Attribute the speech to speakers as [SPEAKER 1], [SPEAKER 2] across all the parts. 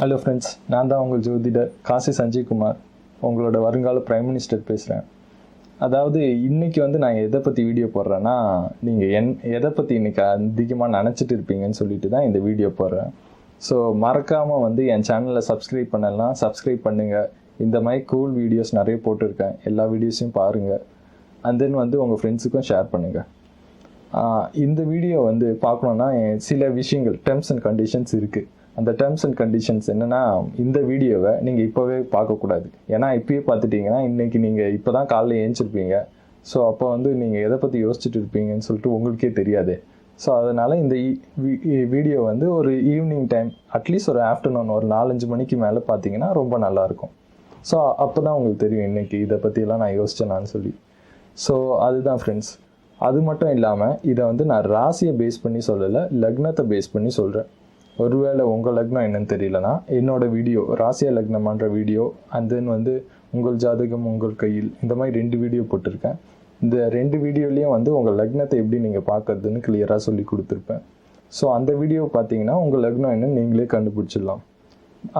[SPEAKER 1] Hello friends நான் தான் உங்கள் ஜோதிடர் காசி சஞ்சய்குமார். உங்களோட வருங்கால பிரைம் மினிஸ்டர் பேசுகிறேன் அதாவது இன்னைக்கு வந்து நான் எதை பற்றி வீடியோ போடுறேன்னா நீங்கள் என் எதை பற்றி இன்னைக்கு அதிகமாக நினச்சிட்டு இருப்பீங்கன்னு சொல்லிட்டு தான் இந்த வீடியோ போடுறேன். ஸோ மறக்காமல் வந்து என் சேனலை சப்ஸ்கிரைப் பண்ணலாம் சப்ஸ்கிரைப் பண்ணுங்கள் இந்த மாதிரி கூல் வீடியோஸ் நிறைய போட்டிருக்கேன். எல்லா வீடியோஸையும் பாருங்கள் அண்ட் தென் வந்து உங்கள் ஃப்ரெண்ட்ஸுக்கும் ஷேர் பண்ணுங்கள் இந்த வீடியோ வந்து பார்க்கணுன்னா சில விஷயங்கள் டேர்ம்ஸ் அண்ட் கண்டிஷன்ஸ் இருக்குது அந்த டேர்ம்ஸ் அண்ட் கண்டிஷன்ஸ் என்னென்னா இந்த வீடியோவை நீங்கள் இப்போவே பார்க்கக்கூடாது. ஏன்னா இப்போயே பார்த்துட்டீங்கன்னா இன்றைக்கி நீங்கள் இப்போ தான் காலைல ஏஞ்சிருப்பீங்க. ஸோ அப்போ வந்து நீங்கள் எதை பற்றி யோசிச்சுட்டு இருப்பீங்கன்னு சொல்லிட்டு உங்களுக்கே தெரியாது. ஸோ அதனால் இந்த e-, வீடியோ e-, வந்து ஒரு ஈவினிங் டைம் அட்லீஸ்ட் ஒரு ஆஃப்டர்நூன் ஒரு நாலஞ்சு மணிக்கு மேலே பார்த்தீங்கன்னா ரொம்ப நல்லாயிருக்கும். ஸோ அப்போ தான் உங்களுக்கு தெரியும் இன்றைக்கி இதை பற்றியெல்லாம் நான் யோசிச்சேனான்னு சொல்லி. ஸோ அதுதான் ஃப்ரெண்ட்ஸ் அது மட்டும் இல்லாமல் இதை வந்து நான் ராசியை பேஸ் பண்ணி சொல்லலை லக்னத்தை பேஸ் பண்ணி சொல்கிறேன் ஒருவேளை உங்கள் லக்னம் என்னன்னு தெரியலனா என்னோட வீடியோ ராசியா லக்னமான்ற வீடியோ அண்ட் தென் வந்து உங்கள் ஜாதகம் உங்கள் கையில் இந்த மாதிரி ரெண்டு வீடியோ போட்டிருக்கேன். இந்த ரெண்டு வீடியோலேயும் வந்து உங்கள் லக்னத்தை எப்படி நீங்கள் பார்க்கறதுன்னு கிளியராக சொல்லி கொடுத்துருப்பேன். ஸோ அந்த வீடியோ பார்த்தீங்கன்னா உங்கள் லக்னம் என்னன்னு நீங்களே கண்டுபிடிச்சிடலாம்.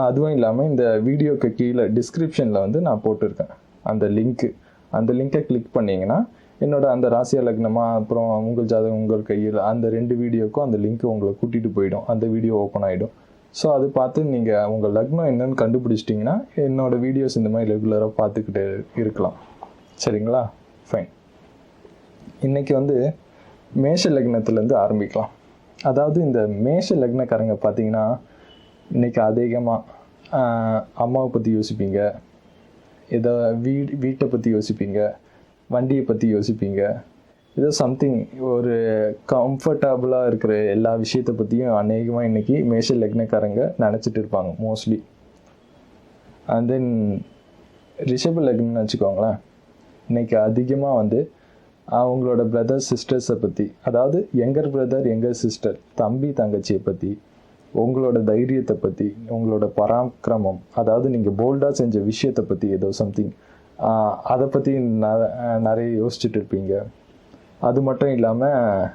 [SPEAKER 1] அதுவும் இல்லாமல் இந்த வீடியோக்கு கீழே டிஸ்கிரிப்ஷனில் வந்து நான் போட்டிருக்கேன். அந்த லிங்க்கு அந்த லிங்கை கிளிக் பண்ணிங்கன்னா என்னோட அந்த ராசியா லக்னமா அப்புறம் உங்கள் ஜாதகம் உங்கள் கையில் அந்த ரெண்டு வீடியோக்கும் அந்த லிங்க் உங்களை கூட்டிகிட்டு போயிடும். அந்த வீடியோ ஓப்பன் ஆகிடும் ஸோ அது பார்த்து நீங்கள் உங்கள் லக்னம் என்னன்னு கண்டுபிடிச்சிட்டிங்கன்னா என்னோட வீடியோஸ் இந்த மாதிரி ரெகுலராக பார்த்துக்கிட்டு இருக்கலாம். சரிங்களா? ஃபைன் இன்றைக்கி வந்து மேஷ லக்னத்துலேருந்து ஆரம்பிக்கலாம். அதாவது இந்த மேஷ லக்னக்காரங்க பார்த்தீங்கன்னா இன்றைக்கி அதிகமாக அம்மாவை பற்றி யோசிப்பீங்க. ஏதோ வீடு வீட்டை பற்றி யோசிப்பீங்க. வண்டியை பற்றி யோசிப்பீங்க. ஏதோ சம்திங் ஒரு கம்ஃபர்டபுளாக இருக்கிற எல்லா விஷயத்தை பற்றியும் அநேகமாக இன்றைக்கி மேஷ லக்னக்காரங்க நினச்சிட்டு இருப்பாங்க மோஸ்ட்லி அண்ட் தென் ரிஷப லக்னம்னு வச்சுக்கோங்களேன். இன்றைக்கி அதிகமாக வந்து அவங்களோட பிரதர் சிஸ்டர்ஸை பற்றி அதாவது எங்கர் பிரதர் எங்கர் சிஸ்டர் தம்பி தங்கச்சியை பற்றி உங்களோட தைரியத்தை பற்றி உங்களோட பராக்கிரமம் அதாவது நீங்கள் போல்டாக செஞ்ச விஷயத்தை பற்றி ஏதோ சம்திங் அதை பற்றி நிறைய யோசிச்சுட்டு இருப்பீங்க. அது மட்டும் இல்லாமல்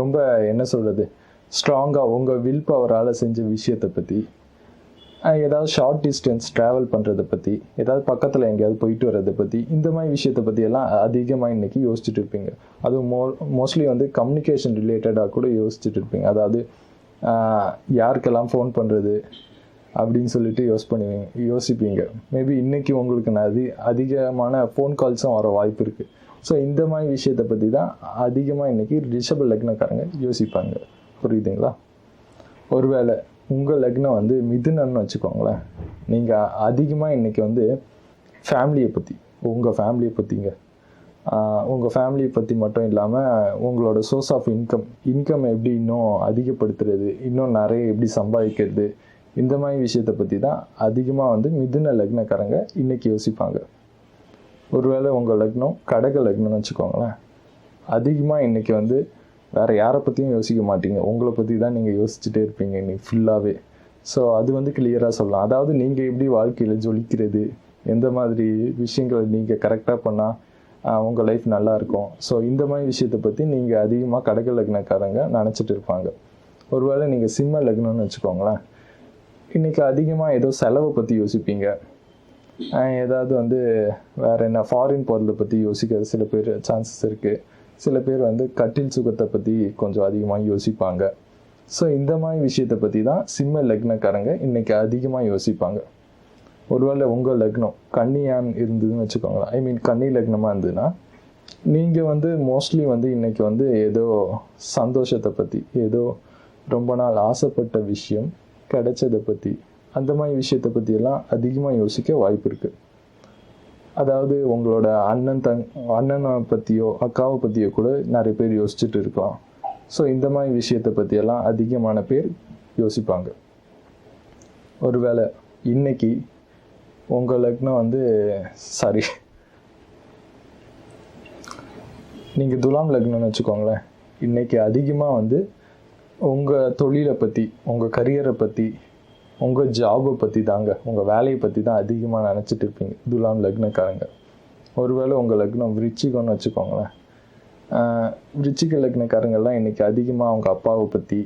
[SPEAKER 1] ரொம்ப என்ன சொல்கிறது ஸ்ட்ராங்காக உங்கள் வில் பவரால் செஞ்ச விஷயத்தை பற்றி ஏதாவது ஷார்ட் டிஸ்டன்ஸ் ட்ராவல் பண்ணுறதை பற்றி ஏதாவது பக்கத்தில் எங்கேயாவது போயிட்டு வர்றதை பற்றி இந்த மாதிரி விஷயத்தை பற்றியெல்லாம் அதிகமாக இன்றைக்கி யோசிச்சுட்டு இருப்பீங்க. அதுவும் மோ மோஸ்ட்லி வந்து கம்யூனிகேஷன் ரிலேட்டடாக கூட யோசிச்சுட்டு இருப்பீங்க. அதாவது யாருக்கெல்லாம் ஃபோன் பண்ணுறது அப்படின்னு சொல்லிட்டு யோசி பண்ணுவீங்க யோசிப்பீங்க. மேபி இன்னைக்கு உங்களுக்கு நான் அதி அதிகமான ஃபோன் கால்ஸும் வர வாய்ப்பு இருக்குது ஸோ இந்த மாதிரி விஷயத்தை பற்றி தான் அதிகமாக இன்னைக்கு ரிஷப லக்னக்காரங்க யோசிப்பாங்க. புரியுதுங்களா? ஒருவேளை உங்கள் லக்னம் வந்து மிதுனன்னு வச்சுக்கோங்களேன். நீங்கள் அதிகமாக இன்றைக்கி வந்து ஃபேமிலியை பற்றி உங்கள் ஃபேமிலியை பற்றிங்க உங்கள் ஃபேமிலியை பற்றி மட்டும் இல்லாமல் உங்களோட சோர்ஸ் ஆஃப் இன்கம் இன்கம் எப்படி இன்னும் அதிகப்படுத்துறது இன்னும் நிறைய எப்படி சம்பாதிக்கிறது இந்த மாதிரி விஷயத்தை பற்றி தான் அதிகமாக வந்து மிதுன லக்னக்காரங்க இன்னைக்கு யோசிப்பாங்க. ஒருவேளை உங்கள் லக்னம் கடக லக்னம்னு வச்சுக்கோங்களேன். அதிகமாக இன்றைக்கி வந்து வேறு யாரை பற்றியும் யோசிக்க மாட்டீங்க. உங்களை பற்றி தான் நீங்கள் யோசிச்சுட்டே இருப்பீங்க இன்னைக்கு ஃபுல்லாகவே ஸோ அது வந்து கிளியராக சொல்லலாம். அதாவது நீங்கள் எப்படி வாழ்க்கையில் ஜொலிக்கிறது எந்த மாதிரி விஷயங்களை நீங்கள் கரெக்டாக பண்ணால் உங்கள் லைஃப் நல்லாயிருக்கும் ஸோ இந்த மாதிரி விஷயத்தை பற்றி நீங்கள் அதிகமாக கடக லக்னக்காரங்க நினச்சிட்டு இருப்பாங்க. ஒருவேளை நீங்கள் சிம்ம லக்னம்னு வச்சுக்கோங்களேன். இன்னைக்கு அதிகமாக ஏதோ செலவை பற்றி யோசிப்பீங்க. ஏதாவது வந்து வேற என்ன ஃபாரின் பொருளை பற்றி யோசிக்கிறது சில பேர் சான்சஸ் இருக்குது சில பேர் வந்து கட்டில் சுகத்தை பற்றி கொஞ்சம் அதிகமாக யோசிப்பாங்க. ஸோ இந்த மாதிரி விஷயத்தை பற்றி தான் சிம்ம லக்னக்காரங்க இன்னைக்கு அதிகமாக யோசிப்பாங்க. ஒருவேளை உங்கள் லக்னம் கன்னியான் இருந்ததுன்னு வச்சுக்கோங்களேன். ஐ மீன் கன்னி லக்னமாக இருந்ததுன்னா நீங்கள் வந்து மோஸ்ட்லி வந்து இன்னைக்கு வந்து ஏதோ சந்தோஷத்தை பற்றி ஏதோ ரொம்ப நாள் ஆசைப்பட்ட விஷயம் கிடைச்சதை பற்றி அந்த மாதிரி விஷயத்தை பற்றியெல்லாம் அதிகமாக யோசிக்க வாய்ப்பு இருக்குது அதாவது உங்களோட அண்ணன் தங் அண்ணனை பற்றியோ அக்காவை பற்றியோ கூட நிறைய பேர் யோசிச்சுட்டு இருக்கலாம். ஸோ இந்த மாதிரி விஷயத்தை பற்றியெல்லாம் அதிகமான பேர் யோசிப்பாங்க. ஒருவேளை இன்னைக்கு உங்கள் லக்னம் வந்து சாரி நீங்கள் துலாம் லக்னம்னு வச்சுக்கோங்களேன். இன்றைக்கி அதிகமாக வந்து உங்கள் தொழிலை பற்றி உங்கள் கரியரை பற்றி உங்கள் ஜாபை பற்றி தாங்க. உங்கள் வேலையை பற்றி தான் அதிகமாக நினச்சிட்டு இருப்பீங்க. துலாம் லக்னக்காரங்க. ஒருவேளை உங்கள் லக்னம் விருச்சிகம்னு வச்சுக்கோங்களேன். விருச்சிக லக்னக்காரங்கெல்லாம் இன்றைக்கி அதிகமாக அவங்க அப்பாவை பற்றி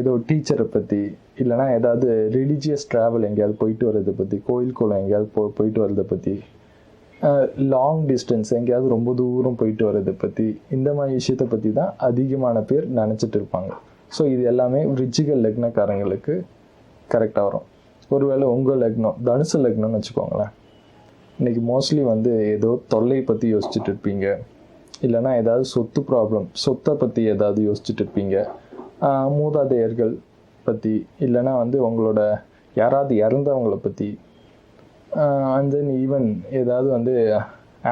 [SPEAKER 1] ஏதோ டீச்சரை பற்றி இல்லைனா ஏதாவது ரிலீஜியஸ் ட்ராவல் எங்கேயாவது போயிட்டு வர்றதை பற்றி கோயில் குளம் எங்கேயாவது போ போயிட்டு வர்றதை பற்றி லாங் டிஸ்டன்ஸ் எங்கேயாவது ரொம்ப தூரம் போயிட்டு வர்றதை பற்றி இந்த மாதிரி விஷயத்தை பற்றி தான் அதிகமான பேர் நினச்சிட்டு இருப்பாங்க. ஸோ இது எல்லாமே விருச்சிக லக்னக்காரங்களுக்கு கரெக்டாக வரும். ஒருவேளை உங்கள் லக்னம் தனுசு லக்னம்னு வச்சுக்கோங்களேன். இன்னைக்கு மோஸ்ட்லி வந்து ஏதோ தொல்லை பற்றி யோசிச்சுட்டு இருப்பீங்க. இல்லைனா ஏதாவது சொத்து ப்ராப்ளம் சொத்தை பற்றி ஏதாவது யோசிச்சுட்டு இருப்பீங்க. மூதாதையர்கள் பற்றி இல்லைனா வந்து உங்களோட யாராவது இறந்தவங்கள பற்றி அண்ட் தென் ஈவன் ஏதாவது வந்து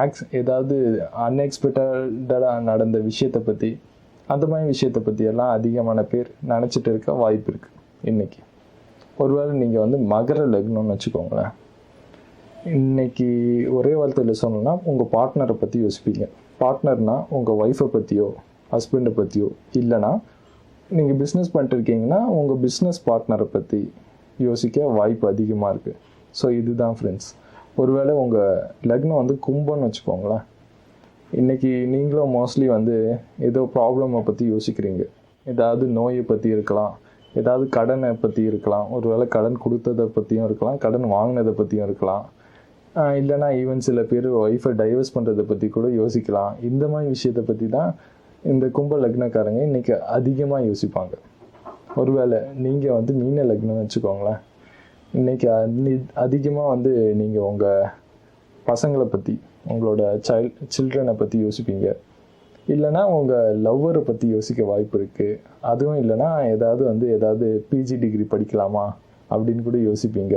[SPEAKER 1] ஆக்ஸ் ஏதாவது அன்எக்ஸ்பெக்டடாக நடந்த விஷயத்தை பற்றி அந்த மாதிரி விஷயத்தை பற்றியெல்லாம் அதிகமான பேர் நினச்சிட்டு இருக்க வாய்ப்பு இருக்குது இன்றைக்கி ஒருவேளை நீங்கள் வந்து மகர லக்னம்னு வச்சுக்கோங்களேன். இன்னைக்கு ஒரே வார்த்தையில் சொல்லணும்னா உங்கள் பார்ட்னரை பற்றி யோசிப்பீங்க. பார்ட்னர்னால் உங்கள் ஒய்ஃபை பற்றியோ ஹஸ்பண்டை பற்றியோ இல்லைனா நீங்கள் பிஸ்னஸ் பண்ணிட்டுருக்கீங்கன்னா உங்கள் பிஸ்னஸ் பார்ட்னரை பற்றி யோசிக்க வாய்ப்பு அதிகமாக இருக்குது ஸோ இதுதான் ஃப்ரெண்ட்ஸ் ஒருவேளை உங்கள் லக்னம் வந்து கும்பம்னு வச்சுக்கோங்களேன். இன்றைக்கி நீங்களும் மோஸ்ட்லி வந்து ஏதோ ப்ராப்ளமை பற்றி யோசிக்கிறீங்க. ஏதாவது நோயை பற்றி இருக்கலாம். ஏதாவது கடனை பற்றி இருக்கலாம். ஒருவேளை கடன் கொடுத்ததை பற்றியும் இருக்கலாம். கடன் வாங்கினதை பற்றியும் இருக்கலாம். இல்லைனா ஈவன் சில பேர் ஒய்ஃபை டைவர்ஸ் பண்ணுறதை பற்றி கூட யோசிக்கலாம். இந்த மாதிரி விஷயத்தை பற்றி தான் இந்த கும்ப லக்னக்காரங்க இன்றைக்கி அதிகமாக யோசிப்பாங்க. ஒருவேளை நீங்கள் வந்து மீன லக்னம் வச்சுக்கோங்களேன். இன்னைக்கு அதிகமாக வந்து நீங்கள் உங்கள் பசங்களை பற்றி உங்களோட சைல்ட் சில்ட்ரனை பற்றி யோசிப்பீங்க. இல்லைனா உங்கள் லவ்வரை பற்றி யோசிக்க வாய்ப்பு இருக்குது அதுவும் இல்லைனா ஏதாவது வந்து ஏதாவது பிஜி டிகிரி படிக்கலாமா அப்படின்னு கூட யோசிப்பீங்க.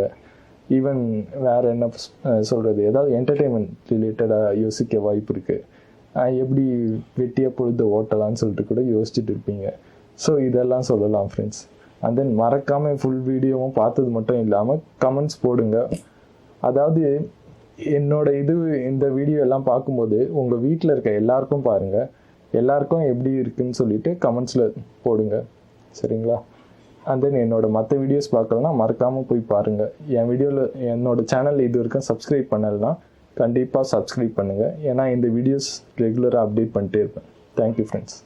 [SPEAKER 1] ஈவன் வேறு என்ன சொல்கிறது ஏதாவது என்டர்டெயின்மெண்ட் ரிலேட்டடாக யோசிக்க வாய்ப்பு இருக்குது எப்படி வெட்டியாக பொழுது ஓட்டலாம்னு சொல்லிட்டு கூட யோசிச்சுட்டு இருப்பீங்க. ஸோ இதெல்லாம் சொல்லலாம் ஃப்ரெண்ட்ஸ் அண்ட் தென் மறக்காமல் ஃபுல் வீடியோவும் பார்த்தது மட்டும் இல்லாமல் கமெண்ட்ஸ் போடுங்க. அதாவது என்னோட இது இந்த வீடியோ எல்லாம் பார்க்கும்போது உங்கள் வீட்டில் இருக்க எல்லாருக்கும் பாருங்கள் எல்லாருக்கும் எப்படி இருக்குன்னு சொல்லிட்டு கமெண்ட்ஸில் போடுங்க. சரிங்களா? அண்ட் தென் என்னோட மற்ற வீடியோஸ் பார்க்கலன்னா மறக்காமல் போய் பாருங்கள் என் வீடியோவில் என்னோட சேனல் இது வரைக்கும் சப்ஸ்கிரைப் பண்ணலைன்னா கண்டிப்பாக சப்ஸ்கிரைப் பண்ணுங்கள் ஏன்னா இந்த வீடியோஸ் ரெகுலராக அப்டேட் பண்ணிட்டே இருப்பேன். Thank you friends